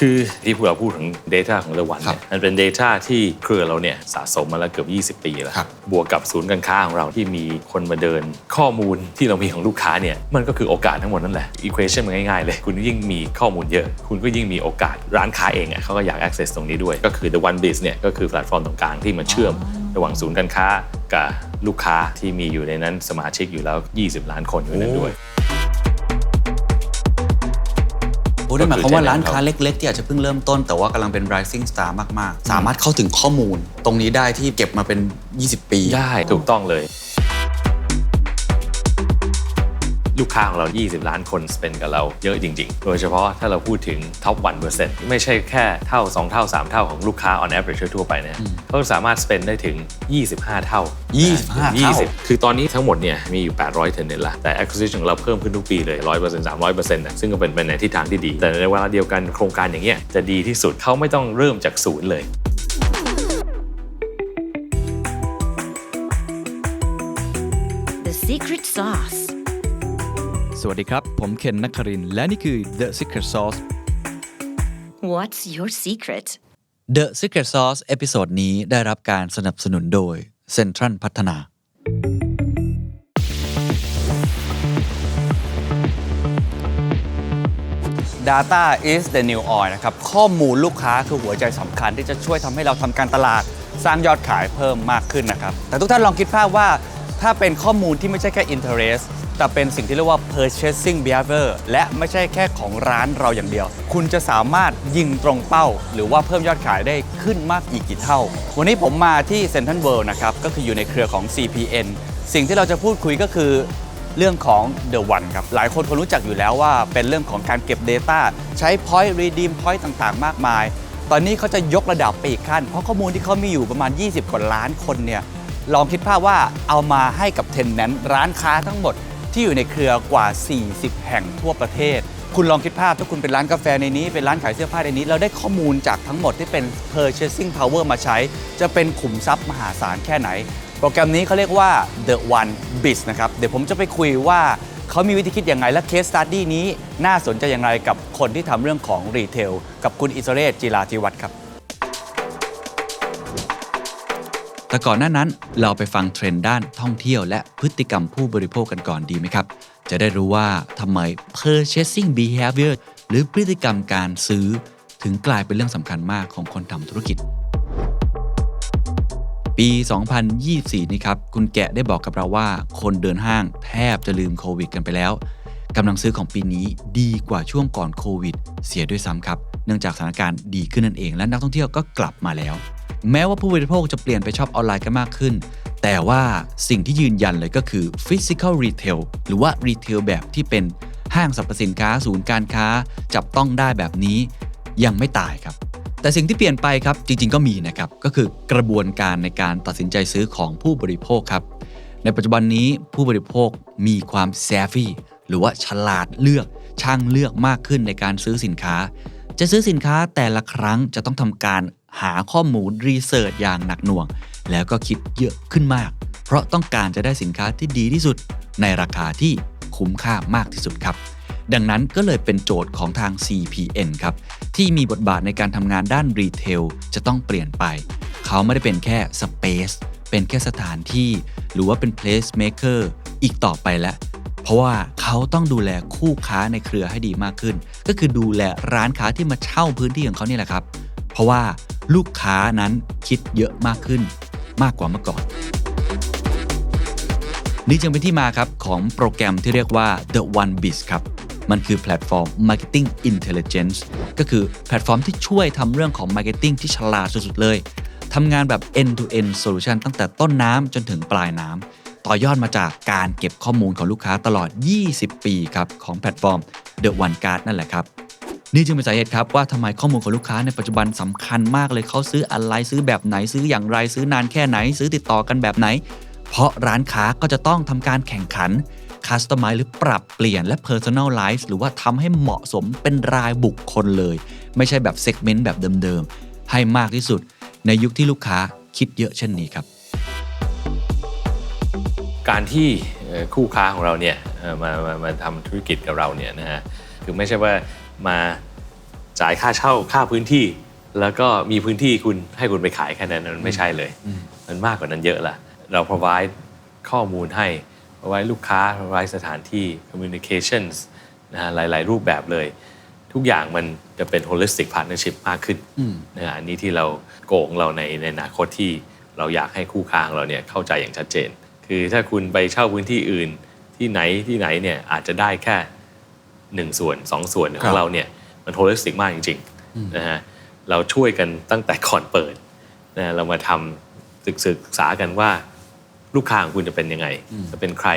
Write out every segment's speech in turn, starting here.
คือที่พวกเราพูดถึง Data ของเลวันครัเนี่บยมันเป็น Data ที่เครือเราเนี่ยสะสมมาแล้วเกือบ 20 ปีแล้วครับบวกกับศูนย์การค้าของเราที่มีคนมาเดิน ข้อมูลที่เรามีของลูกค้าเนี่ยมันก็คือโอกาสทั้งหมดนั่นแหละ equation มันง่ายๆเลย คุณยิ่งมีข้อมูลเยอะ คุณก็ยิ่งมีโอกาสร้านค้าเองอะเขาก็อยาก access ตรงนี้ด้วย ก็คือ the one biz เนี่ยก็คือแพลตฟอร์มตรงกลางที่มันเชื่อมระหว่างศูนย์การค้ากับลูกค้าที่มีอยู่ในนั้นสมาชิกอยู่แล้ว 20 ล้านคนอยู่ในนั้นด้วย นั่นหมายความว่าร้านค้าก็คือเล็ก ๆ ที่อาจจะเพิ่งเริ่มต้น แต่ว่ากำลังเป็น rising star มาก ๆ สามารถเข้าถึงข้อมูล ตรงนี้ได้ที่เก็บมาเป็น 20 ปี ได้ถูกต้องเลย ลูกค้าของเรา 20 ล้านคนสเปนกับเราเยอะจริง ๆ โดยเฉพาะถ้าเราพูดถึง top 1%ไม่ใช่แค่เท่า 2 เท่า 3 เท่าของลูกค้า on average ทั่วๆไปเนี่ยเขาสามารถ spend ได้ถึง 25 เท่า 25 เท่า20คือตอนนี้ทั้งหมดเนี่ยมีอยู่ 800 เทนเน็ตละแต่ acquisition ของเราเพิ่มขึ้นทุกปีเลย 100% 300%นะซึ่งก็เป็นไปในทิศทางที่ดี แต่ในเวลาเดียวกันโครงการอย่างเงี้ยจะดีที่สุดเขาไม่ต้องเริ่มจากศูนย์เลย The secret sauce. สวัสดีครับ ผมเคนนักครินทร์และนี่คือ The Secret Sauce What's your secret? The Secret Sauce เอพิโซดนี้ได้รับการสนับสนุนโดย Central พัฒนา Data is the new oil นะครับ ข้อมูลลูกค้าคือหัวใจสำคัญที่จะช่วยทำให้เราทำการตลาด สร้างยอดขายเพิ่มมากขึ้นนะครับ แต่ทุกท่านลองคิดภาพว่า ถ้าเป็นข้อมูลที่ไม่ใช่แค่ interest แต่เป็นสิ่งที่เรียกว่า purchasing behavior และไม่ใช่แค่ของร้านเราอย่างเดียว คุณจะสามารถยิงตรงเป้า หรือว่าเพิ่มยอดขายได้ขึ้นมากอีกกี่เท่า วันนี้ผมมาที่ Central World นะครับ ก็คืออยู่ในเครือของ CPN สิ่งที่เราจะพูดคุยก็คือเรื่องของ The One ครับ หลายคนคงรู้จักอยู่แล้วว่าเป็นเรื่องของการเก็บ Data ใช้ Point Redeem Point ต่างๆ มากมาย ตอนนี้เขาจะยกระดับไปอีกขั้น เพราะข้อมูลที่เขามีอยู่ประมาณ 20 กว่าล้านคนเนี่ย ลองคิดภาพว่าเอามาให้กับเทนแนนร้านค้าทั้งหมดที่อยู่ในเครือกว่า 40 แห่งทั่วประเทศ คุณลองคิดภาพถ้าคุณเป็นร้านกาแฟในนี้ เป็นร้านขายเสื้อผ้าในนี้ เราได้ข้อมูลจากทั้งหมดที่เป็น purchasing power มาใช้ จะเป็นขุมทรัพย์มหาศาลแค่ไหน โปรแกรมนี้เขาเรียกว่า The One Biz นะครับ เดี๋ยวผมจะไปคุยว่าเขามีวิธีคิดยังไงและ case study นี้ น่าสนใจอย่างไรกับคนที่ทำเรื่องของรีเทลกับคุณอิสเรศจิราธิวัฒน์ครับ แต่ก่อนหน้านั้นเราไปฟังเทรนด์ด้านท่องเที่ยวและพฤติกรรมผู้บริโภคกันก่อนดีไหมครับ จะได้รู้ว่าทำไม purchasing behavior หรือพฤติกรรมการซื้อ ถึงกลายเป็นเรื่องสำคัญมากของคนทำธุรกิจ ปี 2024 นี้ครับ คุณแกะได้บอกกับเราว่า คนเดินห้างแทบจะลืมโควิดกันไปแล้วกำลังซื้อของปีนี้ดีกว่าช่วงก่อนโควิด เสียด้วยซ้ำครับ เนื่องจากสถานการณ์ดีขึ้นนั่นเอง และนักท่องเที่ยวก็กลับมาแล้ว แม้ว่าผู้บริโภคจะเปลี่ยนไปชอบออนไลน์กันมากขึ้น แต่ว่าสิ่งที่ยืนยันเลยก็คือ physical retail หรือว่า retail แบบที่เป็นห้างสรรพสินค้าศูนย์การค้า จับต้องได้แบบนี้ยังไม่ตายครับ แต่สิ่งที่เปลี่ยนไปครับจริง ๆ ก็มีนะครับก็คือกระบวนการในการตัดสินใจซื้อของผู้บริโภคครับ ในปัจจุบันนี้ผู้บริโภคมีความแซฟี่หรือว่าฉลาดเลือกช่างเลือกมากขึ้นในการซื้อสินค้า จะซื้อสินค้าแต่ละครั้งจะต้องทำการ หาข้อมูลรีเสิร์ชอย่างหนักหน่วง แล้วก็คิดเยอะขึ้นมาก เพราะต้องการจะได้สินค้าที่ดีที่สุด ในราคาที่คุ้มค่ามากที่สุดครับ ดังนั้นก็เลยเป็นโจทย์ของทาง CPN ครับ ที่มีบทบาทในการทำงานด้านรีเทลจะต้องเปลี่ยนไป เขาไม่ได้เป็นแค่ Space เป็นแค่สถานที่ หรือว่าเป็น Place Maker อีกต่อไปแล้ว เพราะว่าเขาต้องดูแลคู่ค้าในเครือให้ดีมากขึ้น ก็คือดูแลร้านค้าที่มาเช่าพื้นที่ของเขานี่แหละครับ เพราะว่า ลูกค้านั้นคิดเยอะมากขึ้นมากกว่าเมื่อก่อน นี่จึงเป็นที่มาครับของโปรแกรมที่เรียกว่า The One Biz ครับ มันคือแพลตฟอร์ม Marketing Intelligence ก็คือแพลตฟอร์มที่ช่วยทำเรื่องของ Marketing ที่ฉลาดสุดๆเลยทำงานแบบ end to end solution ตั้งแต่ต้นน้ำจนถึงปลายน้ำต่อยอดมาจากการเก็บข้อมูลของลูกค้าตลอด 20 ปีครับของแพลตฟอร์ม The One Card นั่นแหละครับ นี่จึงเป็นสาเหตุครับว่าทำไมข้อมูลของลูกค้าในปัจจุบันสำคัญมากเลยเขาซื้ออะไรซื้อแบบไหนซื้ออย่างไรซื้อนานแค่ไหน ซื้อติดต่อกันแบบไหน เพราะร้านค้าก็จะต้องทำการแข่งขันคัสตอมไมหรือปรับเปลี่ยนและ Personalize หรือว่าทำให้เหมาะสมเป็นรายบุคคลเลย ไม่ใช่แบบเซกเมนต์แบบเดิมๆ ให้มากที่สุด ในยุคที่ลูกค้าคิดเยอะเช่นนี้ครับ การที่คู่ค้าของเราเนี่ยมามามาทำธุรกิจกับเราเนี่ยนะฮะคือไม่ใช่ว่า มาจ่ายค่าเช่าค่าพื้นที่ แล้วก็มีพื้นที่คุณให้คุณไปขายแค่นั้นมันไม่ใช่เลย มันมากกว่านั้นเยอะละเรา provide ข้อมูลให้ provide ลูกค้า provide สถานที่ communications นะฮะหลาย ๆ รูปแบบเลย ทุกอย่างมันจะเป็น holistic partnership มากขึ้นนะฮะอันนี้ที่เราโกงเราในในอนาคตที่เราอยากให้คู่ค้าของเราเนี่ยเข้าใจอย่างชัดเจน คือถ้าคุณไปเช่าพื้นที่อื่นที่ไหนที่ไหนเนี่ยอาจจะได้แค่ หนึ่งส่วนสองส่วนขครัองบเราเนี่ยมัน holistic มากจริงๆนะฮะเราช่วยกันตั้งแต่ก่อนเปิดนะเรามาทำศึกศึกษากันว่าลูกค้าของคุณจะเป็นยังไง จะเป็นใคร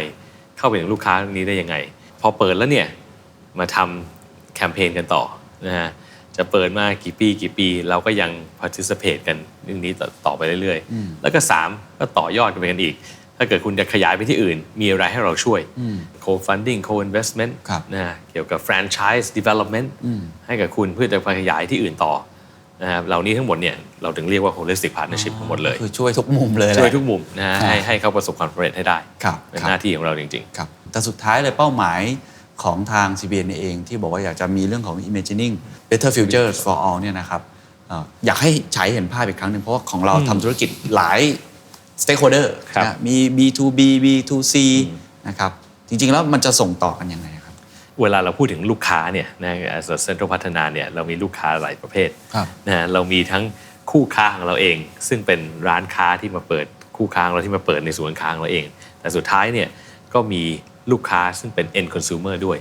เข้าไปถึงลูกค้าตรงนี้ได้ยังไง พอเปิดแล้วเนี่ยมาทำแคมเปญกันต่อนะฮะจะเปิดมากี่ปีกี่ปี เราก็ยัง participate กันเรื่องนี้ต่อต่อไปเรื่อยๆ แล้วก็ 3 ก็ต่อยอดกันไปกันอีก ถ้าเกิดคุณจะขยายไปที่อื่น มีอะไรให้เราช่วย co-funding co-investment ครับนะฮะเกี่ยวกับ franchise development ให้กับคุณเพื่อจะไปขยายที่อื่นต่อนะครับเหล่านี้ทั้งหมดเนี่ยเราถึงเรียกว่า holistic partnership ทั้งหมดเลย คือช่วยทุกมุมเลยแหละช่วยทุกมุมนะฮะครับให้ให้เขาประสบความสำเร็จให้ได้ครับเป็นครับหน้าที่ของเราจริงครับแต่สุดท้ายเลยเป้าหมายของทาง CBN เองที่บอกว่าอยากจะมีเรื่องของ imagining better futures for all เนี่ยนะครับเอ่ออยากให้ใช้เห็นภาพอีกครั้งหนึ่งเพราะว่าของเราทำธุรกิจหลาย stakeholder ครับนะมี B2B B2C นะครับจริงๆแล้วมันจะส่งต่อกันยังไงครับๆเวลาเราพูดถึงลูกค้าเนี่ยนะเซ็นทรัลพัฒนาเนี่ยเรามีลูกค้าหลายประเภทครับนะฮะเรามีทั้งคู่ค้าของเราเอง ซึ่งเป็นร้านค้าที่มาเปิดคู่ค้าของเราที่มาเปิดในศูนย์ค้าของเราเอง แต่สุดท้ายเนี่ยก็มีลูกค้าซึ่งเป็น end consumer ด้วย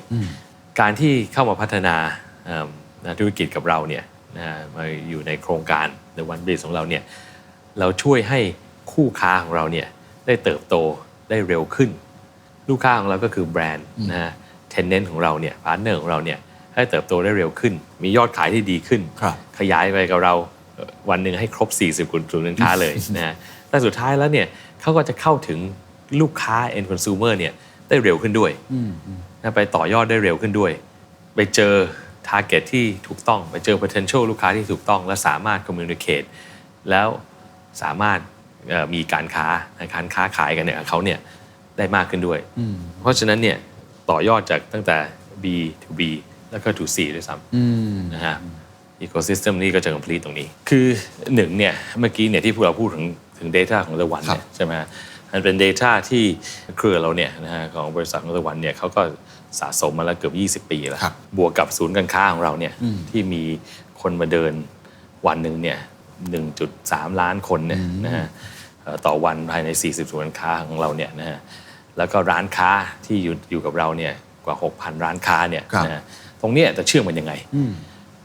การที่เข้ามาพัฒนาเอิ่มนะธุรกิจกับเราเนี่ยนะฮะมาอยู่ในโครงการ The One Biz ของเราเนี่ยเราช่วยให้ คู่ค้าของเราเนี่ยได้เติบโตได้เร็วขึ้น ลูกค้าของเราก็คือแบรนด์นะฮะเทนเนนต์ของเราเนี่ยพาร์ทเนอร์ของเราเนี่ยให้เติบโตได้เร็วขึ้น มียอดขายที่ดีขึ้นครับขยายไปกับเราเอ่อวันหนึ่งให้ครบ 40กลุ่มศูนย์การค้าเลยนะฮะแต่สุดท้ายแล้วเนี่ยเขาก็จะเข้าถึงลูกค้า end consumer เนี่ยได้เร็วขึ้นด้วยนะไปต่อยอดได้เร็วขึ้นด้วย ไปเจอ target ที่ถูกต้อง ไปเจอ potential ลูกค้าที่ถูกต้อง และสามารถ communicate แล้วสามารถเอ่อ มีการค้าการค้าขายกันเนี่ยกับเขาเนี่ยได้มากขึ้นด้วย เพราะฉะนั้นเนี่ยต่อยอดจากตั้งแต่ B to B แล้วก็ to C ด้วยซ้ำนะฮะ ecosystem นี่ก็จะ complete ตรงนี้ คือหนึ่งเนี่ยเมื่อกี้เนี่ยที่พวกเราพูดถึงถึง data ของ The One เนี่ยใช่ไหมฮะมันเป็น data ที่เครือเราเนี่ยนะฮะของบริษัทของ The One เนี่ยเขาก็สะสมมาแล้วเกือบ 20 ปีแล้วครับบวกกับศูนย์การค้าของเราเนี่ยที่มีคนมาเดินวันหนึ่งเนี่ย 1.3 ล้านคนเนี่ยนะฮะเอ่อต่อวันภายใน 40ศูนย์การค้าของเราเนี่ยนะฮะแล้วก็ร้านค้าที่อยู่อยู่กับเราเนี่ยกว่า 6,000 ร้านค้าเนี่ยครับนะฮะตรงเนี้ยจะเชื่อมมันยังไง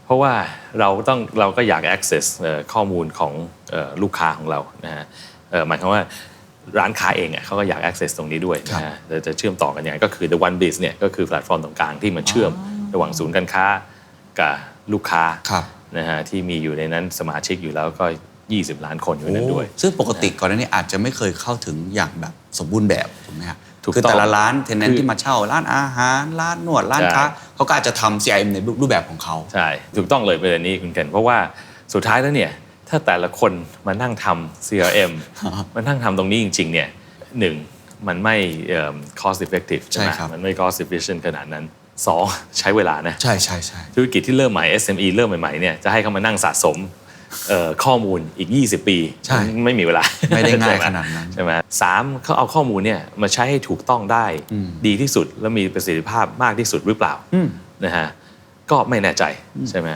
เพราะว่าเราต้องเราก็อยาก access เอ่อข้อมูลของเอ่อลูกค้าของเรานะฮะเอ่อหมายความว่าร้านค้าเองอะเขาก็อยาก access ตรงนี้ด้วยนะฮะจะจะเชื่อมต่อกันยังไงก็คือ the one biz เนี่ยก็คือแพลตฟอร์มตรงกลางที่มาเชื่อมระหว่างศูนย์การค้ากับลูกค้าครับ นะฮะที่มีอยู่ในนั้นสมาชิกอยู่แล้วก็ 20 ล้านคนอยู่ในนั้นด้วย ซึ่งปกติก่อนหน้านี้อาจจะไม่เคยเข้าถึงอย่างแบบสมบูรณ์แบบถูกไหมครับถูกคือต้องแต่ละร้านเทนเนนคือที่มาเช่า ร้านอาหาร ร้านนวด ร้านใช่ค้าเขาก็อาจจะทำ CRM ในรูปแบบของเขาใช่ ถูกต้องเลยประเด็นนี้คุณเคนเพราะว่าสุดท้ายแล้วเนี่ย ถ้าแต่ละคนมานั่งทำ CRM มานั่งทำตรงนี้จริง ๆ เนี่ยหนึ่งมันไม่เอิ่ม cost effective ใช่ไหมใช่ครับมันไม่ cost efficient ขนาดนั้น สองใช้เวลานะ ใช่ใช่ใช่ธุรกิจที่เริ่มใหม่ SME เริ่มใหม่ๆเนี่ยจะให้เขามานั่งสะสมเอ่อข้อมูลอีก 20 ปีใช่ไม่มีเวลา ไม่ได้ง่ายใช่หขนาดนั้นใช่ไหมสามเขาเอาข้อมูลเนี่ยมาใช้ให้ถูกต้องได้ดีที่สุดและมีประสิทธิภาพมากที่สุดหรือเปล่านะฮะก็ไม่แน่ใจใช่ไหม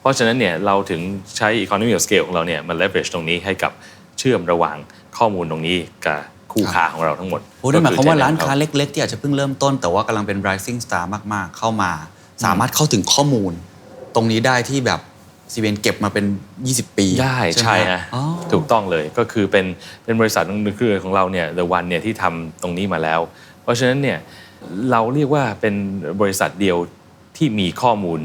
เพราะฉะนั้นเนี่ยเราถึงใช้ economy of scale ของเราเนี่ยมัน leverage ตรงนี้ให้กับเชื่อมระหว่างข้อมูลตรงนี้กับ คู่ค้าของเราทั้งหมดโอ้นั่นหมายความว่าก็อร้านค้าเเล็ก ๆ ที่อาจจะเพิ่งเริ่มต้น แต่ว่ากำลังเป็น rising star มากๆ เข้ามา สามารถเข้าถึงข้อมูล ตรงนี้ได้ที่แบบซีเวนเก็บมาเป็น 20 ปีได้ไหมใช่ฮะอ๋อถูกต้องเลยก็คือเป็นเป็นบริษัทในเครือของเราเนี่ย The One เนี่ยที่ทำตรงนี้มาแล้ว เพราะฉะนั้นเนี่ยเราเรียกว่าเป็นบริษัทเดียวที่มีข้อมูล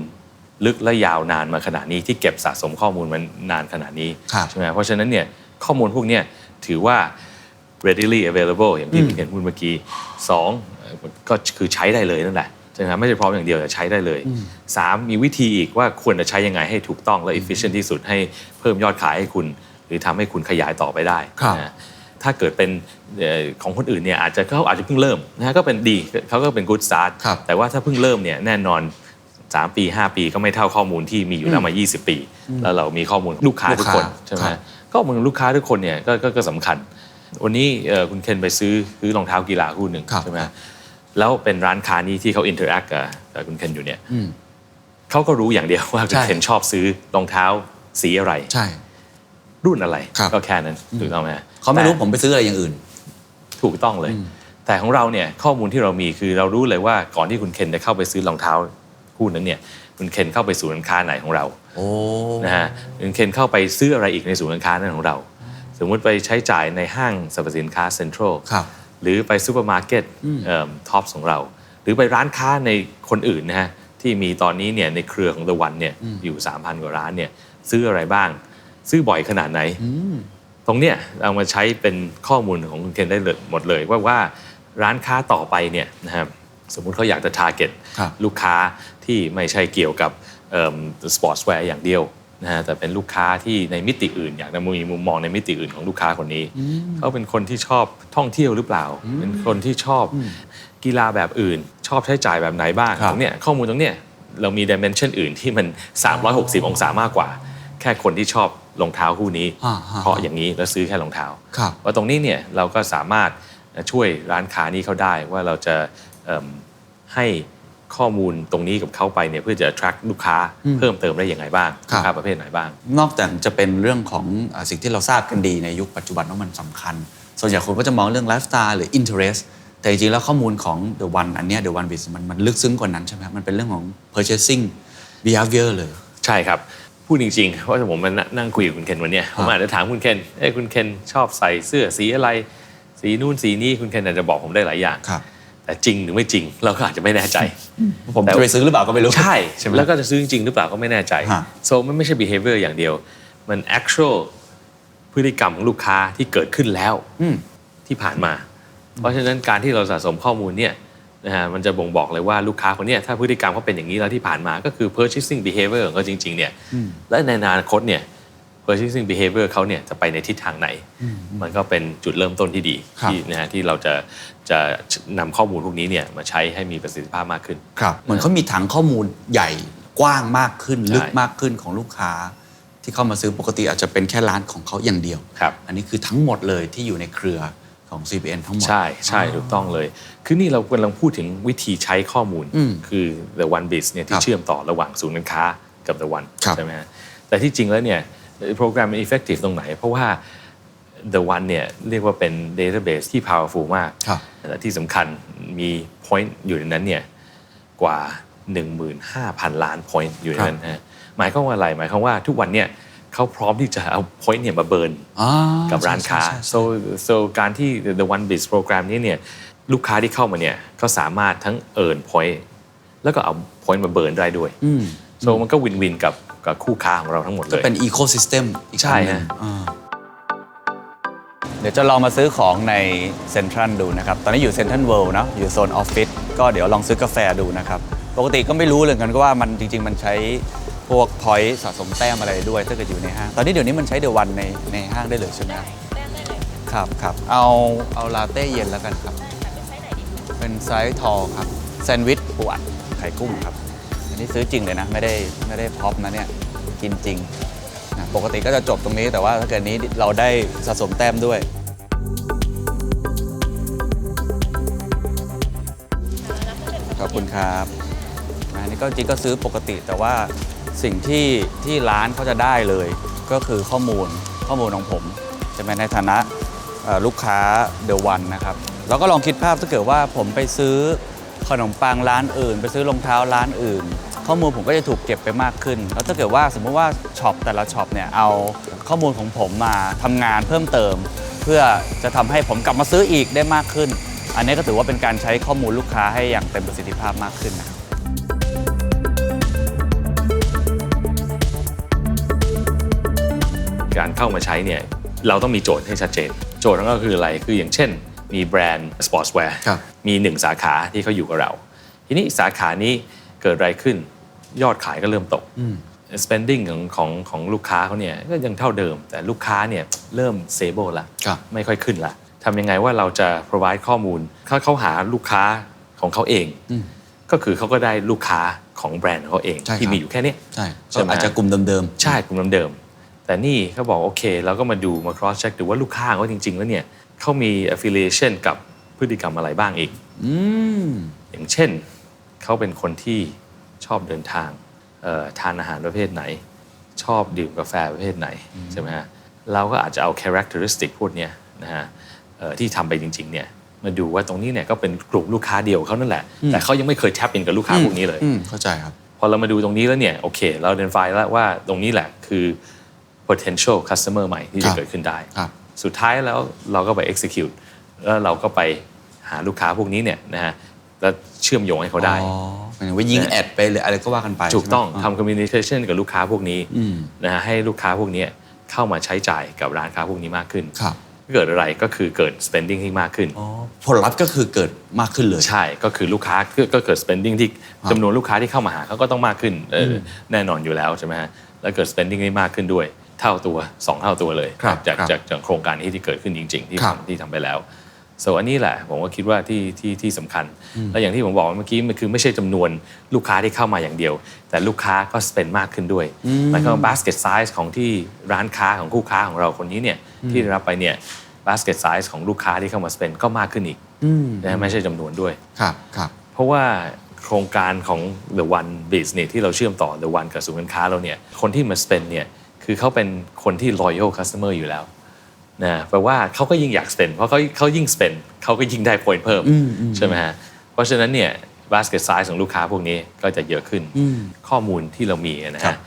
ลึกและยาวนานมาขนาดนี้ที่เก็บสะสมข้อมูลมานานขนาดนี้ครับใช่ไหมเพราะฉะนั้นเนี่ยข้อมูลพวกเนี้ยถือว่า readily available อย่างที่พี่เห็นพูดเมื่อกี้สองเอ่อก็คือใช้ได้เลยนั่นแหละใช่ไหมครับไม่ใช่พร้อมอย่างเดียวแต่ใช้ได้เลยสามมีวิธีอีกว่าควรจะใช้ยังไงให้ถูกต้องและ efficient ที่สุดให้เพิ่มยอดขายให้คุณ หรือทำให้คุณขยายต่อไปได้ครับนะถ้าเกิดเป็นเอ่อของคนอื่นเนี่ยอาจจะเขาอาจจะเพิ่งเริ่มนะฮะก็เป็นดีเขาก็เป็น good start ครับแต่ว่าถ้าเพิ่งเริ่มเนี่ยแน่นอน 3 ปี 5 ปีก็ไม่เท่าข้อมูลที่มีอยู่แล้วมา 20 ปี แล้วเรามีข้อมูลลูกค้าทุกคนลูกค้าใช่ไหมครับก็มึงลูกค้าทุกคนเนี่ยก็ก็ก็สำคัญ วันนี้เอ่อคุณเคนไปซื้อซื้อรองเท้ากีฬาคู่หนึ่งครับใช่ไหมแล้วเป็นร้านค้านี้ที่เขาอินเทอร์แอคกับกับคุณเคนอยู่เนี่ยอืมเขาก็รู้อย่างเดียวว่าคุใช่ณเคนชอบซื้อรองเท้าสีอะไร ใช่ รุ่นอะไรครับก็แค่นั้นถูกต้องไหมเขาไม่รู้แต่ผมไปซื้ออะไรอย่างอื่น ถูกต้องเลย แต่ของเราเนี่ยข้อมูลที่เรามีคือเรารู้เลยว่าก่อนที่คุณเคนจะเข้าไปซื้อรองเท้าคู่นั้นเนี่ยคุณเคนเข้าไปสู่ร้านค้าไหนของเราโอ้นะฮะคุณเคนเข้าไปซื้ออะไรอีกในศูนย์การค้านั้นของเรา สมมุติไปใช้จ่ายในห้างสรรพสินค้าเซ็นทรัลครับหรือไปซูเปอร์มาร์เก็ตท็อปของเรา หรือไปร้านค้าในคนอื่นนะฮะที่มีตอนนี้เนี่ยในเครือของ The One เนี่ยอยู่ 3,000 กว่าร้านเนี่ยซื้ออะไรบ้าง ซื้อบ่อยขนาดไหน ตรงเนี้ยเอามาใช้เป็นข้อมูลของคุณเคนได้เลยหมดเลยว่าว่าร้านค้าต่อไปเนี่ยนะครับสมมุติเขาอยากจะ target ครับลูกค้าที่ไม่ใช่เกี่ยวกับสปอร์ตแวร์อย่างเดียว นะฮะแต่เป็นลูกค้าที่ในมิติอื่น อยากจะมีมุมมองในมิติอื่นของลูกค้าคนนี้ เขาเป็นคนที่ชอบท่องเที่ยวหรือเปล่า เป็นคนที่ชอบกีฬาแบบอื่น ชอบใช้จ่ายแบบไหนบ้างครับตรงเนี้ยข้อมูลตรงเนี้ยเรามีดิเมนชันอื่นที่มัน 360 องศามากกว่า แค่คนที่ชอบรองเท้าคู่นี้อ่าฮะเพราะอย่างนี้แล้วซื้อแค่รองเท้าครับว่าตรงนี้เนี่ยเราก็สามารถช่วยร้านค้านี้เขาได้ว่าเราจะเอิ่มให้ ข้อมูลตรงนี้กับเขาไปเนี่ยเพื่อจะ attract ลูกค้าเพิ่มเติมได้ยังไงบ้างครับลูกค้าประเภทไหนบ้าง นอกจากจะเป็นเรื่องของอาสิ่งที่เราทราบกันดีในยุคปัจจุบันว่ามันสำคัญ ส่วนใหญ่คนก็จะมองเรื่องไลฟ์สไตล์หรือ interest แต่จริงๆแล้วข้อมูลของ The One อันเนี้ย The One Biz มันมันลึกซึ้งกว่านั้นใช่ไหมครับมันเป็นเรื่องของ purchasing behavior เลย ใช่ครับ พูดจริงๆเพราะผมมานั่งคุยกับคุณเคนวันเนี้ยผมอาจจะถามคุณเคนเอ้ยคุณเคนชอบใส่เสื้อสีอะไร สีนู่นสีนี้คุณเคนอาจจะบอกผมได้หลายอย่างครับ แต่จริงหรือไม่จริง เราก็อาจจะไม่แน่ใจ ผมแต่จะไปซื้อหรือเปล่าก็ไม่รู้ใช่ใช่ไหมแล้วก็จะซื้อจริงๆหรือเปล่าก็ไม่แน่ใจฮะ so มันไม่ใช่ behavior อย่างเดียว มัน actual พฤติกรรมของลูกค้าที่เกิดขึ้นแล้วอืมที่ผ่านมา เพราะฉะนั้นการที่เราสะสมข้อมูลเนี่ยนะฮะมันจะบ่งบอกเลยว่าลูกค้าคนเนี้ยถ้าพฤติกรรมเขาเป็นอย่างนี้แล้วที่ผ่านมาก็คือ purchasing behavior ของเขาจริง ๆเนี่ยและในอนาคตเนี่ย purchasing behavior เขาเนี่ยจะไปในทิศทางไหน มันก็เป็นจุดเริ่มต้นที่ดีครับที่นะฮะที่เราจะจะนำข้อมูลพวกนี้เนี่ยมาใช้ให้มีประสิทธิภาพมากขึ้นครับเหมือนเขามีถังข้อมูลใหญ่กว้างมากขึ้นใช่ลึกมากขึ้นของลูกค้า ที่เข้ามาซื้อปกติอาจจะเป็นแค่ร้านของเขาอย่างเดียวครับอันนี้คือทั้งหมดเลยที่อยู่ในเครือของ CPN ทั้งหมด ใช่ใช่ถูกต้องเลย คือนี่เรากำลังพูดถึงวิธีใช้ข้อมูลอืมคือ the one biz เนี่ยคที่รับเชื่อมต่อระหว่างศูนย์การค้ากับ the one ครับใช่ไหมฮะแต่ที่จริงแล้วเนี่ย โปรแกรมมัน effective ตรงไหน เพราะว่า the one เนี่ยเรียกว่าเป็น database ที่ powerful มากครับและที่สำคัญมี point อยู่ในนั้นเนี่ยกว่า 15,000 ล้าน point อยู่ในนั้นนะฮะหมายความว่าอะไร หมายความว่าทุกวันเนี่ยเขาพร้อมที่จะเอา point เนี่ยมาเบิร์นอ่ากับร้านค้าใช่ใช่ใช่ so so การที่ the one biz program นี้เนี่ยลูกค้าที่เข้ามาเนี่ยก็สามารถทั้ง earn point แล้วก็เอา point มาเบิร์นได้ด้วยอืม so มันก็วินวินกับ กับคู่ค้าของเราทั้งหมดก็เลยเป็น ecosystem อีกใช่อันหนึ่งฮะ อ่า เดี๋ยวจะลองมาซื้อของในเซ็นทรัลดูนะครับ ตอนนี้อยู่เซ็นทรัลเวิลด์เนาะอยู่โซนออฟฟิศก็เดี๋ยวลองซื้อกาแฟดูนะครับ ปกติก็ไม่รู้เลยกันก็ว่ามันจริง ๆ มันใช้พวกพอยต์สะสมแต้มอะไรด้วย ถ้าเกิดอยู่ในห้าง ตอนนี้เดี๋ยวนี้มันใช้เดวันในในห้างได้เลยใช่ไหมครับครับครับเอาเอาลาเต้เย็นแล้วกันครับ เป็นไซส์ทอลครับแซนด์วิชปูอัดไข่กุ้งครับ อันนี้ซื้อจริงเลยนะ ไม่ได้ไม่ได้พ็อปนะเนี่ยกินจริงนะปกติก็จะจบตรงนี้แต่ว่าถ้าเกิดนี้เราได้สะสมแต้มด้วย ขอบคุณครับอันนี้ก็จริงก็ซื้อปกติแต่ว่าสิ่งที่ที่ร้านเขาจะได้เลยก็คือข้อมูลข้อมูลของผมจะเป็นในฐานะเอ่อลูกค้าเด e o วันนะครับ แล้วก็ลองคิดภาพถ้าเกิดว่าผมไปซื้อ ขนมปังร้านอื่น ไปซื้อรองเท้าร้านอื่น ข้อมูลผมก็จะถูกเก็บไปมากขึ้น แล้วถ้าเกิดว่าสมมติว่าช็อปแต่ละช็อปเนี่ยเอาข้อมูลของผมมาทำงานเพิ่มเติม เพื่อจะทำให้ผมกลับมาซื้ออีกได้มากขึ้น อันนี้ก็ถือว่าเป็นการใช้ข้อมูลลูกค้าให้อย่างเต็มประสิทธิภาพมากขึ้นนะการเข้ามาใช้เนี่ยเราต้องมีโจทย์ให้ชัดเจน โจทย์นั้นก็คืออะไรคืออย่างเช่น มีแบรนด์สปอร์ตแวร์ครับมีหนึ่งสาขาที่เขาอยู่กับเรา ทีนี้สาขานี้เกิดอะไรขึ้น ยอดขายก็เริ่มตก spending ของของของลูกค้าเขาเนี่ยก็ยังเท่าเดิม แต่ลูกค้าเนี่ยเริ่ม stable ละครับไม่ค่อยขึ้นละทำยังไงว่าเราจะ provide ข้อมูลเขาเขาหาลูกค้าของเขาเองก็คือเขาก็ได้ลูกค้าของแบรนด์ของเขาเองใช่ครับที่มีอยู่แค่เนี้ยใช่ใช่ก็ไหมอาจจะกลุ่มเดิมๆใช่กลุ่มเดิมๆแต่นี่เขาบอกโอเคเราก็มาดูมา cross check ดูว่าลูกค้าของเขาจริง ๆ แล้วเนี่ย เขามี affiliation กับพฤติกรรมอะไรบ้างอีก อืม อย่างเช่น เขาเป็นคนที่ชอบเดินทางเอ่อทานอาหารประเภทไหน ชอบดื่มกาแฟประเภทไหนใช่ไหมฮะเราก็อาจจะเอา characteristic พวกเนี้ยนะฮะเอ่อที่ทำไปจริงๆเนี่ยมาดูว่าตรงนี้เนี่ยก็เป็นกลุ่มลูกค้าเดียวของเขานั่นแหละ แต่เขายังไม่เคย tap in กับลูกค้าพวกนี้เลยอืมเข้าใจครับ พอเรามาดูตรงนี้แล้วเนี่ยโอเค เรา identify แล้วว่าตรงนี้แหละคือ potential customer ใหม่ที่ครัจะบเกิดขึ้นได้ครับ สุดท้ายแล้วเราก็ไป execute แล้วเราก็ไปหาลูกค้าพวกนี้เนี่ยนะฮะแล้วเชื่อมโยงให้เขาได้อ๋อหมายถึงว่ายิงแอดไปหรืออะไรก็ว่ากันไปถูกต้องใช่ไหมทำ communication กับลูกค้าพวกนี้อืมนะฮะให้ลูกค้าพวกนี้เข้ามาใช้จ่ายกับร้านค้าพวกนี้มากขึ้นครับเกิดอะไรก็คือเกิด spending ที่มากขึ้นอ๋อผลลัพธ์ก็คือเกิดมากขึ้นเลย ใช่ ก็คือลูกค้าก็ก็เกิด spending ที่ครับจำนวนลูกค้าที่เข้ามาหาเขาก็ต้องมากขึ้นเอออแน่นอนอยู่แล้วใช่ไหมฮะ แล้วเกิด spending ได้มากขึ้นด้วย เท่าตัว 2 เท่าตัวเลยครับจากครับจากจากโครงการนี้ที่เกิดขึ้นจริง ๆ ที่ครับทำที่ทำไปแล้วส่วนอันนี้แหละผมก็คิดว่าที่ที่ที่สำคัญ แล้วอย่างที่ผมบอกเมื่อกี้มันคือไม่ใช่จำนวนลูกค้าที่เข้ามาอย่างเดียว แต่ลูกค้าก็ spend มากขึ้นด้วยหมายความว่า basket size ของที่ร้านค้าของคู่ค้าของเราคนนี้เนี่ยที่ได้รับไปเนี่ย basket size ของลูกค้าที่เข้ามา spend ก็มากขึ้นอีกนะไม่ใช่จำนวนด้วยครับครับเพราะว่าโครงการของ The One Business ที่เราเชื่อมต่อ The One กับศูนย์การค้าเราเนี่ยคนที่มา spend เนี่ย คือเขาเป็นคนที่ loyal customer อยู่แล้วนะแปลว่าเขาก็ยิ่งอยาก spend เพราะเขาเขายิ่ง spend เขาก็ยิ่งได้ point เพิ่มใช่ไหมฮะเพราะฉะนั้นเนี่ย basket size ของลูกค้าพวกนี้ก็จะเยอะขึ้นข้อมูลที่เรามีนะครัฮะบ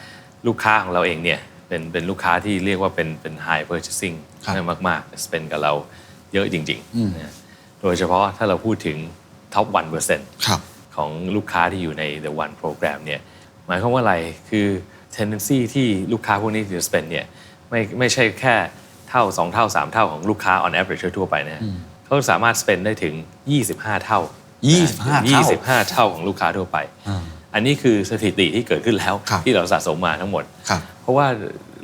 ลูกค้าของเราเองเนี่ยเป็นเป็นลูกค้าที่เรียกว่าเป็นเป็น high purchasing ครับมากๆ spend กับเราเยอะจริงๆนะโดยเฉพาะถ้าเราพูดถึง top 1%ครับของลูกค้าที่อยู่ใน The One Program เนี่ยหมายความว่าอะไรคือ tendency ที่ลูกค้าพวกนี้จะ spend เนี่ยไม่ไม่ใช่แค่เท่า 2 เท่า 3 เท่าของลูกค้า on average ทั่วๆไปนะเขาสามารถ spend ได้ถึง 25 เท่า 25ยี่เท่าสิบห้าเท่าของลูกค้าทั่วไป อันนี้คือสถิติที่เกิดขึ้นแล้วครับที่เราสะสมมาทั้งหมดครับเพราะว่า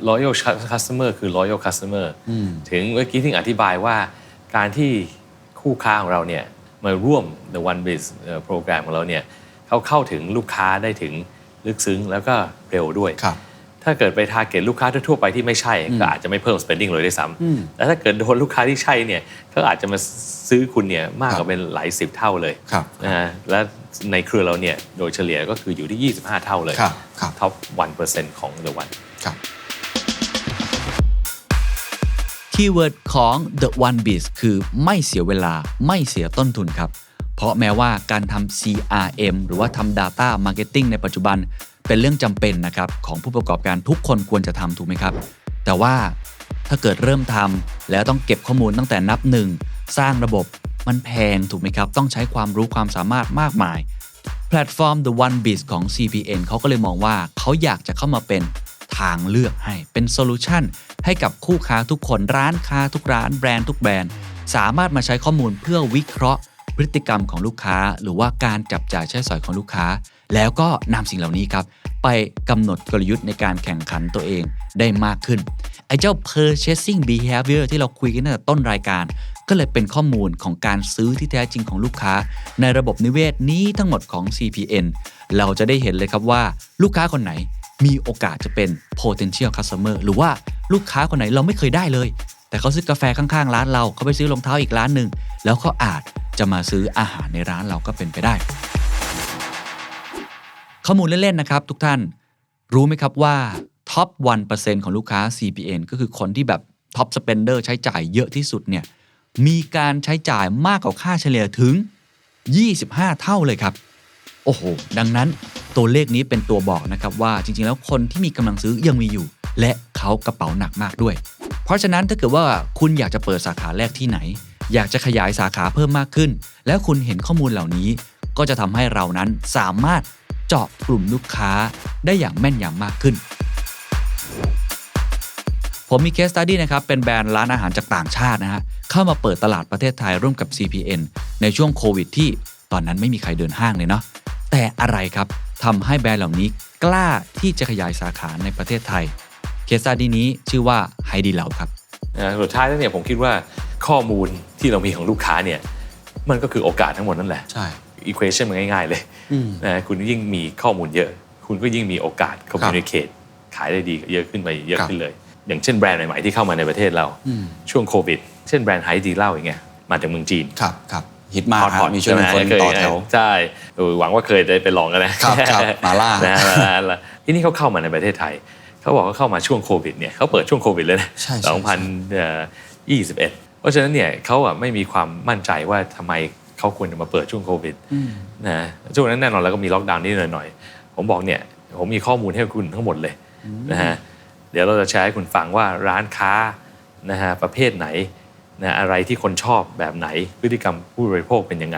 loyal customer คือ loyal customer ถึงเมื่อกี้ที่อธิบายว่าการที่คู่ค้าของเราเนี่ยมาร่วม the one biz เอ่อโปรแกรมของเราเนี่ยเขาเข้าถึงลูกค้าได้ถึง ลึกซึ้งแล้วก็เร็วด้วย ครับ ถ้าเกิดไปทาร์เก็ตลูกค้าทั่วๆไปที่ไม่ใช่ก็อาจจะไม่เพิ่ม spending เลยด้วยซ้ำแต่ถ้าเกิดโดนลูกค้าที่ใช่เนี่ยก็อาจจะมาซื้อคุณเนี่ยมากกครัว่าบเป็นหลายสิบเท่าเลยครับนะฮะและในเครือเราเนี่ยโดยเฉลี่ยก็คืออยู่ที่ 25 เท่าเลยครับครับ ท็อป1%ของ The One ครับ คีย์เวิร์ดของ The One Biz คือไม่เสียเวลาไม่เสียต้นทุนครับ เพราะแม้ว่าการทำ CRM หรือว่าทำ Data Marketing ในปัจจุบันเป็นเรื่องจำเป็นนะครับของผู้ประกอบการทุกคนควรจะทำถูกไหมครับ แต่ว่าถ้าเกิดเริ่มทำแล้วต้องเก็บข้อมูลตั้งแต่นับหนึ่งสร้างระบบมันแพงถูกไหมครับ ต้องใช้ความรู้ความสามารถมากมาย แพลตฟอร์ม The One Biz ของ CPN เขาก็เลยมองว่าเขาอยากจะเข้ามาเป็นทางเลือกให้เป็นโซลูชันให้กับคู่ค้าทุกคนร้านค้าทุกร้านแบรนด์ทุกแบรนด์ สามารถมาใช้ข้อมูลเพื่อวิเคราะห์ พฤติกรรมของลูกค้า หรือว่าการจับจ่ายใช้สอยของลูกค้า แล้วก็นำสิ่งเหล่านี้ครับ ไปกำหนดกลยุทธ์ในการแข่งขันตัวเองได้มากขึ้นไอ้เจ้า purchasing behavior ที่เราคุยกันตั้งแต่ต้นรายการ ก็เลยเป็นข้อมูลของการซื้อที่แท้จริงของลูกค้า ในระบบนิเวศนี้ทั้งหมดของ CPN เราจะได้เห็นเลยครับว่าลูกค้าคนไหนมีโอกาสจะเป็น potential customer หรือว่าลูกค้าคนไหนเราไม่เคยได้เลย แต่เขาซื้อกาแฟข้างๆ ร้านเราเขาไปซื้อรองเท้าอีกร้านหนึ่งแล้วเขาอาจจะมาซื้ออาหารในร้านเราก็เป็นไปได้ ข้อมูลเล่นๆนะครับทุกท่านรู้ไหมครับว่าท็อป 1%ของลูกค้า CPN ก็คือคนที่แบบท็อปสเปนเดอร์ใช้จ่ายเยอะที่สุดเนี่ยมีการใช้จ่ายมากกว่าค่าเฉลี่ยถึง 25 เท่าเลยครับ โอ้โห ดังนั้นตัวเลขนี้เป็นตัวบอกนะครับว่าจริงๆ แล้วคนที่มีกำลังซื้อยังมีอยู่ และเขากระเป๋าหนักมากด้วย เพราะฉะนั้นถ้าเกิดว่าคุณอยากจะเปิดสาขาแรกที่ไหน อยากจะขยายสาขาเพิ่มมากขึ้น แล้วคุณเห็นข้อมูลเหล่านี้ ก็จะทำให้เรานั้นสามารถเจาะกลุ่มลูกค้าได้อย่างแม่นยำมากขึ้น ผมมีเคสตัดดี้นะครับเป็นแบรนด์ร้านอาหารจากต่างชาตินะฮะเข้ามาเปิดตลาดประเทศไทยร่วมกับ CPN ในช่วงโควิดที่ตอนนั้นไม่มีใครเดินห้างเลยเนาะแต่อะไรครับทำให้แบรนด์เหล่านี้กล้าที่จะขยายสาขาในประเทศไทย สตัดดี้นี้ชื่อว่าไฮดีเหลาครับนะสุดท้ายแล้วเนี่ยผมคิดว่าข้อมูลที่เรามีของลูกค้าเนี่ยมันก็คือโอกาสทั้งหมดนั่นแหละใช่ equation มันง่าย ๆ เลยนะคุณยิ่งมีข้อมูลเยอะ คุณก็ยิ่งมีโอกาส communicate ขายได้ดีเยอะขึ้นไปเยอะครับขึ้นเลย อย่างเช่นแบรนด์ใหม่ๆที่เข้ามาในประเทศเรา ช่วงโควิด เช่นแบรนด์ไฮดีเหล้าอย่างเงี้ยมาจากเมืองจีนครับครับฮิตมากฮอตคพรัอบตมีช่วงหนึ่งคนใช่ไหต่อแถวใช่เออหวังว่าเคยได้ไปลองกันนะครับครับมาล่านะมาล่าแล้วที่นี่เขาเข้ามาในประเทศไทย เขาบอกเขาเข้ามาช่วงโควิดเนี่ยเขาเปิดช่วงโควิดเลยนะใช่ใช่2021เพราะฉะนั้นเนี่ยเขาอะไม่มีความมั่นใจว่าทำไมเขาควรจะมาเปิดช่วงโควิดนะช่วงนั้นแน่นอนแล้วก็มีล็อกดาวน์นิดหน่อยๆผมบอกเนี่ยผมมีข้อมูลให้คุณทั้งหมดเลยนะฮะเดี๋ยวเราจะแชร์ให้คุณฟังว่าร้านค้านะฮะประเภทไหนนะอะไรที่คนชอบแบบไหนพฤติกรรมผู้บริโภคเป็นยังไง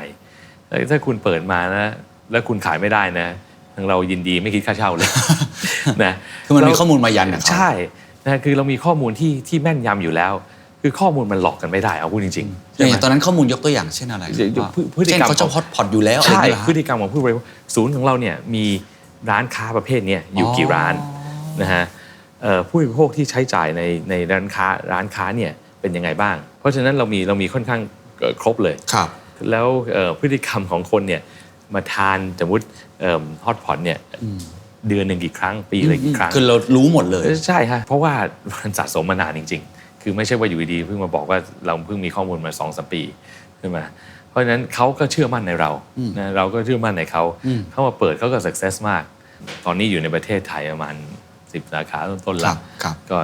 แล้วถ้าคุณเปิดมานะแล้วคุณขายไม่ได้นะทางเรายินดีไม่คิดค่าเช่าเลย นะคือมันมีเราข้อมูลมายันกับเขาใช่นะคือเรามีข้อมูลที่ที่แม่นยำอยู่แล้ว คือข้อมูลมันหลอกกันไม่ได้เอาพูดจริงๆใช่อไหมย่างตอนนั้นข้อมูลยกตัวอย่างเช่นอะไรเดี๋ยวว่าพฤพฤติกรรมเช่นเขาจะฮอตพอตอยู่แล้วอะไรอใช่ย่างเงี้ยเหรอฮะพฤติกรรมของผู้บริโภคศูนย์ของเราเนี่ยมีร้านค้าประเภทเนี้ยอยู่กี่ร้านนะฮะเอ่อผู้บริโภคที่ใช้จ่ายในในร้านค้าร้านค้าเนี่ยเป็นยังไงบ้าง เพราะฉะนั้นเรามีเรามีค่อนข้างเอ่อครบเลยครับ แล้วเอ่อพฤติกรรมของคนเนี่ยมาทานสมมติฮอตพอตเนี่ย เดือนหนึ่งกี่ครั้ง ปีละกี่ครั้งคือเรารู้หมดเลยเออใช่ฮะเพราะว่ามันสะสมมานานจริง ๆ คือไม่ใช่ว่าอยู่ดีๆเพิ่งมาบอกว่าเราเพิ่งมีข้อมูลมาสองสามปีใช่ไหมเพราะฉะนั้นเขาก็เชื่อมั่นในเรานะเราก็เชื่อมั่นในเขาเขามาเปิดเขาก็ success มาก ตอนนี้อยู่ในประเทศไทยประมาณ10สาขาต้นๆครัละบครับก็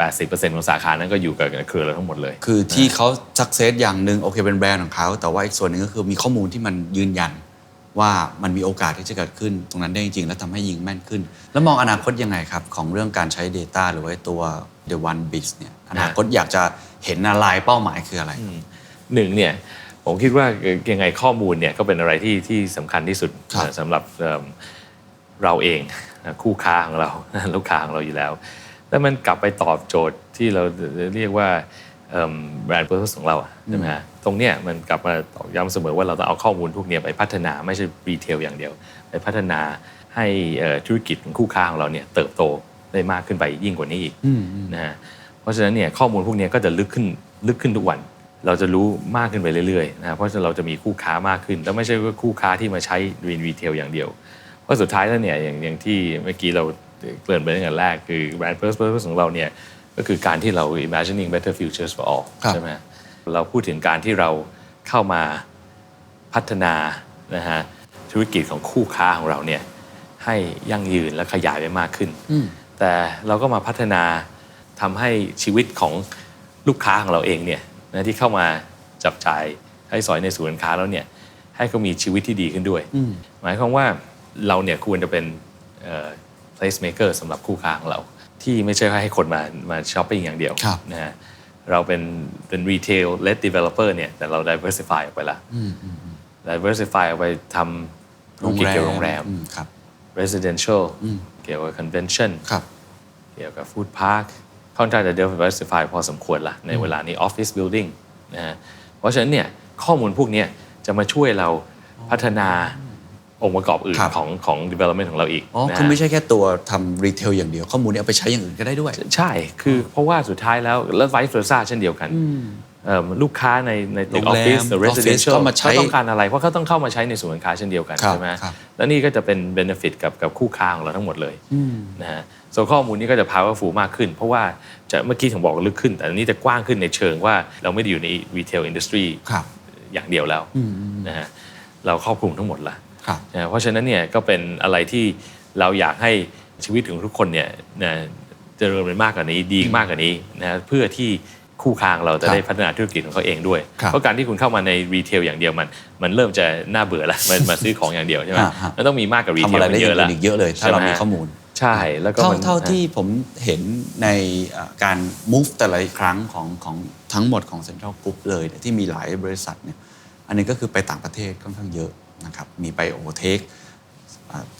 80%ของสาขานั้นก็อยู่กับเครือเราทั้งหมดเลย คือที่เขาสักเซสอย่างหนึ่งโอเคเป็นแบรนด์ของเขา แต่ว่าอีกส่วนหนึ่งก็คือมีข้อมูลที่มันยืนยัน ว่ามันมีโอกาสที่จะเกิดขึ้นตรงนั้นได้จริง ๆ แล้วทำให้ยิงแม่นขึ้น แล้วมองอนาคตยังไงครับ ของเรื่องการใช้ Data หรือว่าตัว The One Bit เนี่ยอนาคตอยากจะเห็นอะไรเป้าหมายคืออะไรหนึ่งเนี่ยผมคิดว่าเอ่อยังไงข้อมูลเนี่ยก็เป็นอะไรที่ที่สำคัญที่สุดครับสำหรับเอิ่มเราเองนะคู่ค้าของเราลูกค้าของเราอยู่แล้ว แล้วมันกลับไปตอบโจทย์ที่เราเรียกว่าแบรนด์เพอร์ s ของเราอะ ใช่ไหมฮะตรงเนี้ยมันกลับมาตอกย้ำเสมอว่าเราต้องเอาข้อมูลพวกเนี้ยไปพัฒนาไม่ใช่รีเทลอย่างเดียว ไปพัฒนาให้เอ่อธุรกิจของคู่ค้าของเราเนี่ยเติบโตได้มากขึ้นไปยิ่งกว่านี้อีกนะฮะเพราะฉะนั้นเนี่ยข้อมูลพวกเนี้ยก็จะลึกขึ้นลึกขึ้นทุกวัน เราจะรู้มากขึ้นไปเรื่อยๆนะครับเพราะฉะนั้นเราจะมีคู่ค้ามากขึ้น แล้วไม่ใช่ว่าคู่ค้าที่มาใช้รีนรีเทลอย่างเดียว เพราะสุดท้ายแล้วเนี่ยอย่างอย่างที่เมื่อกี้เราเกริ่นไปตั้งแต่แรกคือ brand purpose purpose ของเราเนี่ยก็คือการที่เรา imagining better futures for all ครับใช่ไหม เราพูดถึงการที่เราเข้ามาพัฒนานะฮะธุรกิจของคู่ค้าของเราเนี่ยให้ยั่งยืนและขยายไปมากขึ้น แต่เราก็มาพัฒนาทำให้ชีวิตของลูกค้าของเราเองเนี่ยนะที่เข้ามาจับจ่ายให้สอยในศูนย์การค้าแล้วเนี่ยให้เขามีชีวิตที่ดีขึ้นด้วย หมายความว่าเราเนี่ยควรจะเป็นเอ่อ place maker สำหรับคู่ค้าของเรา ที่ไม่ใช่ให้คนมามาช้อปปิ้งอย่างเดียวครับนะฮะ เราเป็นเป็น retail led developer เนี่ยแต่เรา diversify ออกไปละ diversify ออกไปทำธุรกิจเกี่ยวกับโรงแรมอืครับ residential เกี่ยวกับ convention ครับเกี่ยวกับ food park ค่อนข้างจะ diversify พอสมควรละในเวลานี้ office building นะฮะเพราะฉะนั้นเนี่ยข้อมูลพวกเนี้ยจะมาช่วยเราพัฒนา องค์ประกอบอื่นครับ ของของ development ของเราอีกอ๋อนะคือฮะไม่ใช่แค่ตัวทำรีเทลอย่างเดียว ข้อมูลนี้เอาไปใช้อย่างอื่นก็ได้ด้วย ใช่ คือเพราะว่าสุดท้ายแล้ว แล้ว vice versa เช่นเดียวกันเอิ่มลูกค้าในในตึกโรองอฟแรมฟิศหรือ residential เข้ามาใช้เขาต้องการอะไร เพราะเขาต้องเข้ามาใช้ในส่วนย์การค้าเช่นเดียวกันครับใช่ไหมครับ แล้วนี่ก็จะเป็น benefit กับกับคู่ค้าของเราทั้งหมดเลยนะฮะส่วนข้อมูลนี้ก็จะ powerful มากขึ้น เพราะว่าจะเมื่อกี้ถึงบอกลึกขึ้น แต่อันนี้จะกว้างขึ้นในเชิงว่าเราไม่ได้อยู่ใน retail industry ครับ อย่างเดียวแล้วนะฮะเราครอบคลุมทั้งหมดละครับ นะเพราะฉะนั้นเนี่ยก็เป็นอะไรที่เราอยากให้ชีวิตของทุกคนเนี่ยนะเจริญไปมากกว่านี้ดีมากกว่านี้นะเพื่อที่คู่ค้างเราจะครับได้พัฒนาธุรกิจของเขาเองด้วยครับเพราะการที่คุณเข้ามาในรีเทลอย่างเดียวมัน มันเริ่มจะน่าเบื่อละมันมาซื้อของอย่างเดียวใช่ไหมอ่าฮะมันต้องมีมากกว่ารีทำเทลอะไรได้เยอย่างอะละอื่นอีกเยอะเลยถ้าเรามีข้อมูลใช่แล้วก็เท่ามันเท่าที่ผมเห็นในเอ่อการ move แต่ละครั้งของของทั้งหมดของ Central Group เลยเนี่ยที่มีหลายบริษัทเนี่ยอันนี้ก็คือไปต่างประเทศค่อนข้างเยอะ นะครับมีไปโอเทค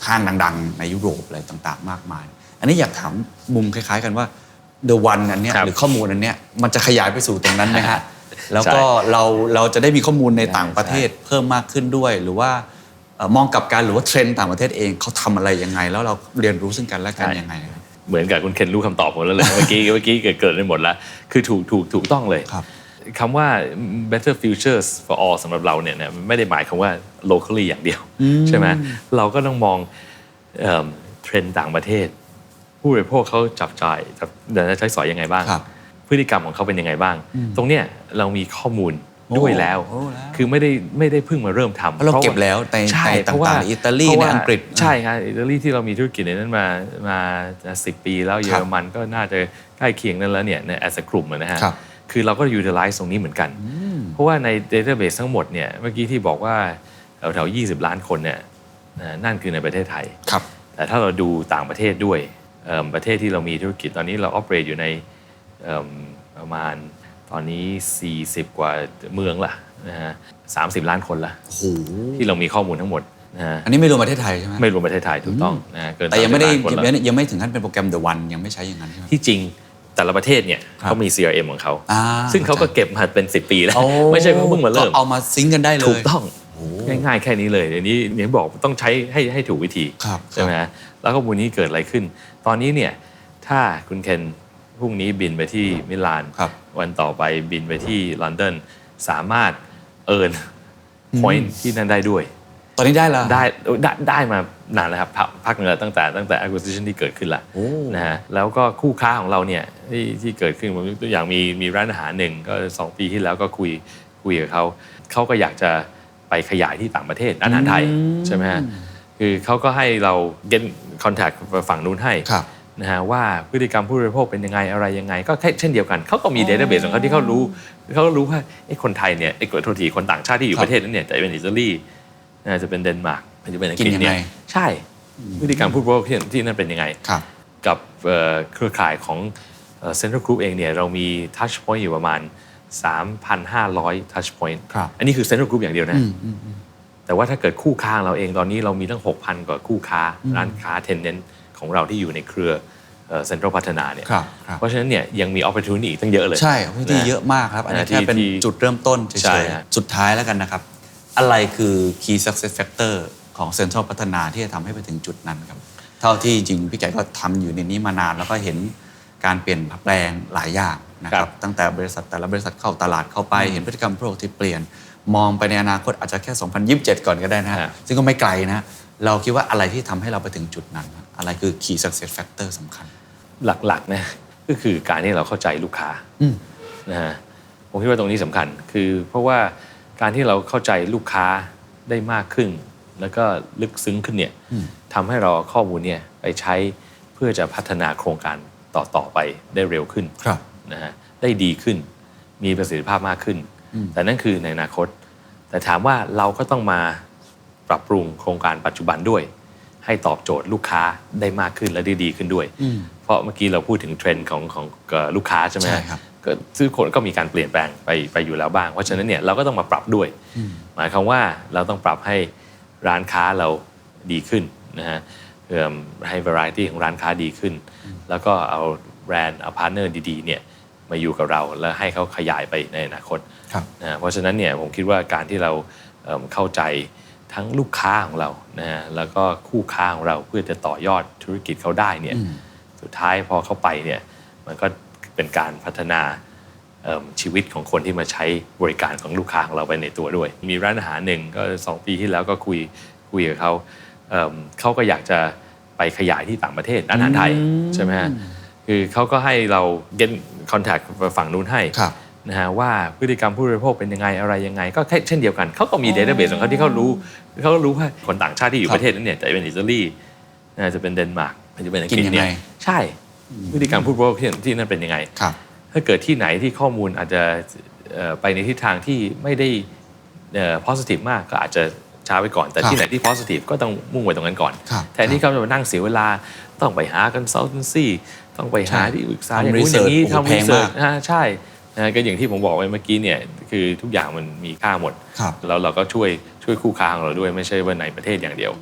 ห้างดังๆ ในยุโรปอะไรต่างๆ มากมาย อันนี้อยากถามมุมคล้าย ๆ กันว่า The One อันเนี้ยครับหรือข้อมูลอันเนี้ยมันจะขยายไปสู่ตรงนั้นไหมฮะแล้วก็ใช่เราเราจะได้มีข้อมูลในต่างใช่ประเทศเพิ่มมากขึ้นด้วย หรือว่าเอ่อมองกลับการหรือว่าเทรนด์ต่างประเทศเองเขาทำอะไรยังไง แล้วเราเรียนรู้ซึ่งกันและกันยังไงครับเหมือนกับคุณเคนรู้คำตอบผมแล้วเลยเมื่อกี้เมื่อกี้เกิดเกิดไปหมดแล้ว คือถูกถูกถูกต้องเลย ครับคำว่า better futures for all สำหรับเราเนี่ยนะมันไม่ได้หมายความว่า locally อย่างเดียว ใช่ไหมเราก็ต้องมองเอิ่มเทรนด์ต่างประเทศ ผู้บริโภคเขาจับจ่ายจับเดินใช้สอยยังไงบ้างครับพฤติกรรมของเขาเป็นยังไงบ้าง ตรงเนี้ยเรามีข้อมูลด้วยแล้วโอ้แล้วคือไม่ได้ไม่ได้เพิ่งมาเริ่มทำเพราะเราเก็บแล้วในใช่ในเพราะว่าต่างๆอิตาลีเพระว่ในอังกฤษใช่ครับอิตาลีที่เรามีธุรกิจในนั้นมามาสิปีแล้วเยอรมันก็น่าจะใกล้เคียงนั้นแล้วเนี่ยในแอสกลุ่มนะฮะ ครับคือเราก็ utilize ตรงนี้เหมือนกัน เพราะว่าใน database ทั้งหมดเนี่ยเมื่อกี้ที่บอกว่าแถวๆ20 ล้านคนเนี่ยนะนั่นคือในประเทศไทยครับแต่ถ้าเราดูต่างประเทศด้วยเอิ่มประเทศที่เรามีธุรกิจตอนนี้เรา operate อยู่ในเอิ่มประมาณตอนนี้ 40 กว่าเมืองละนะฮะ30ล้านคนละโอ้โหที่เรามีข้อมูลทั้งหมดนะฮะอันนี้ไม่รวมประเทศไทยใช่ไหมไม่รวมประเทศไทยถูกต้องนะฮะเกินแต่ยังไม่ได้30ล้านคนละยังไม่ยังไม่ถึงขั้นเป็นโปรแกรม The One ยังไม่ใช้อย่างนั้นใช่ไหมที่จริง แต่ละประเทศเนี่ยครับเขามี CRM ของเขาอ่าซึ่งเขาก็เก็บมาเป็น 10 ปีแล้วโอ้ไม่ใช่ว่าเพิ่งมาเริ่มก็เอามาซิงค์กันได้เลยถูกต้องง่ายๆแค่นี้เลยเดี๋ยวนี้อย่างที่บอกต้องใช้ให้ให้ถูกวิธีครับใช่ไหมฮะแล้วข้อมูลนี้เกิดอะไรขึ้น ตอนนี้เนี่ยถ้าคุณเคนพรุ่งนี้บินไปที่มิลานครับวันต่อไปบินไปที่ลอนดอนสามารถเอิร์นพอยต์ที่นั่นได้ด้วยต อนนี้ได้แล้วได้ได้ได้มานานแล้วครับพักพักหนึ่งแล้วตั้งแต่ตั้งแต่ acquisition ที่เกิดขึ้นละโอ้นะฮะแล้วก็คู่ค้าของเราเนี่ยที่ที่เกิดขึ้นผมยกตัวอย่างมีมีร้านอาหารหนึ่งก็สองปีที่แล้วก็คุยคุยกับเขาเขาก็อยากจะไปขยายที่ต่างประเทศร้านอาหารไทยใช่ไหมฮะคือเขาก็ให้เรา get contact ฝั่งนู้นให้ครับนะฮะว่าพฤติกรรมผู้บริโภคเป็นยังไงอะไรยังไง ก็แค่เช่นเดียวกันเขาก็มี database ของเขาที่เขารู้เขาก็รู้ว่าไอ้คนไทยเนี่ยไอ้กดโทษทีคนต่างชาติที่อยู่ครับประเทศนั้นเนี่ยจะเป็นอิตาลี นะจะเป็นเดนมาร์กจะเป็นอังกฤษกินยังเนี่ไงยใช่พฤติกรรมผู้บริโภคที่ที่นั่นเป็นยังไงครับกับเอ่อเครือข่ายของเซ็นทรัลกรุ๊ปเองเนี่ยเรามี touch point อยู่ประมาณ 3,500 touch point ครับอันนี้คือเซ็นทรัลกรุ๊ปอย่างเดียวนะ แต่ว่าถ้าเกิดคู่ค้าเราเองตอนนี้เรามีตั้ง 6,000 กว่าคู่ค้า ร้านค้าเทนเนนของเราที่อยู่ในเครือเซ็นทรัลพัฒนาเนี่ยครับครับเพราะฉะนั้นเนี่ยยังมี opportunity อีกตั้งเยอะเลย ใช่พื้นที่นะเยอะมากครับ อันนี้นะแค่เป็นที่จุดเริ่มต้นเฉใช่ยฮะๆสุดท้ายแล้วกันนะครับ อะไรคือ key success factor ของเซ็นทรัลพัฒนาที่จะทำให้ไปถึงจุดนั้นครับ เท่าที่จริงพี่แกก็ทำอยู่ในนี้มานานแล้วก็เห็นการเปลี่ยนแปลงหลายอย่างนะคครัรับบตั้งแต่บริษัทแต่ละบริษัทเข้าตลาดเข้าไป เห็นพฤติกรรมผู้บริโภคที่เปลี่ยน มองไปในอนาคตอาจจะแค่ 2027 ก่อนก็ได้นะฮะฮะซึ่งก็ไม่ไกลนะ เราคิดว่าอะไรที่ทำให้เราไปถึงจุดนั้นครับอะไรคือ key success factor สำคัญ หลักๆนะก็คือการที่เราเข้าใจลูกค้าอืมนะฮะผมคิดว่าตรงนี้สำคัญคือเพราะว่า การที่เราเข้าใจลูกค้าได้มากขึ้น แล้วก็ลึกซึ้งขึ้นเนี่ยอืมทำให้เราเอาข้อมูลเนี่ยไปใช้เพื่อจะพัฒนาโครงการต่อๆไปได้เร็วขึ้นครับนะฮะได้ดีขึ้น มีประสิทธิภาพมากขึ้น แต่นั่นคือในอนาคต แต่ถามว่าเราก็ต้องมาปรับปรุงโครงการปัจจุบันด้วย ให้ตอบโจทย์ลูกค้าได้มากขึ้นและได้ดีขึ้นด้วยอืมเพราะเมื่อกี้เราพูดถึงเทรนด์ของของเอ่อลูกค้าใช่ไหมใช่ครับก็ซึ่งคนก็มีการเปลี่ยนแปลงไปไปอยู่แล้วบ้าง เพราะฉะนั้นเนี่ยเราก็ต้องมาปรับด้วย หมายความว่าเราต้องปรับให้ร้านค้าเราดีขึ้นนะฮะเพื่อให้ variety ของร้านค้าดีขึ้น แล้วก็เอาแบรนด์เอาพาร์เนอร์ดีๆเนี่ยมาอยู่กับเราแล้วให้เขาขยายไปในอนาคตครับนะเพราะฉะนั้นเนี่ยผมคิดว่าการที่เราเอิ่มเข้าใจ ทั้งลูกค้าของเรานะฮะแล้วก็คู่ค้าของเราเพื่อจะต่อยอดธุรกิจเขาได้เนี่ยสุดท้ายพอเข้าไปเนี่ยมันก็เป็นการพัฒนาเอิ่มชีวิตของคนที่มาใช้บริการของลูกค้าของเราไปในตัวด้วย มีร้านอาหารหนึ่งก็สองปีที่แล้วก็คุยคุยกับเขาเอิ่มเขาก็อยากจะไปขยายที่ต่างประเทศร้านอาหารไทยใช่ไหมฮะคือเขาก็ให้เรา get contact ฝั่งนู้นให้ครับ นะฮะว่าพฤติกรรมผู้บริโภคเป็นยังไงอะไรยังไง ก็แค่เช่นเดียวกันเขาก็มี database ของเขาที่เขารู้เขาก็รู้ว่าคนต่างชาติที่อยู่ครับประเทศนั้นเนี่ยจะเป็นอิตาลีนะจะเป็นเดนมาร์กจะเป็นอังกฤษกินยังเนี่ไงยใช่พฤติกรรมผู้บริโภคที่ที่นั่นเป็นยังไงครับถ้าเกิดที่ไหนที่ข้อมูลอาจจะเอ่อไปในทิศทางที่ไม่ได้เอ่อ positive มากก็อาจจะช้าไว้ก่อนแต่ครับที่ไหนที่ positive ก็ต้องมุ่งไปตรงนั้นก่อนครับแทนที่เขาจะมานั่งเสียเวลาต้องไปหา consultancy ต้องไปหาใช่ที่ปรึกษาทำอย่างนู้นอย่างนี้ research โอ้โหทำแพงมาก research อ่าใช่ นะก็อย่างที่ผมบอกไว้เมื่อกี้เนี่ยคือทุกอย่างมันมีค่าหมดครับแล้วเราก็ช่วยช่วยคู่ค้าของเราด้วยไม่ใช่ว่าในประเทศอย่างเดียว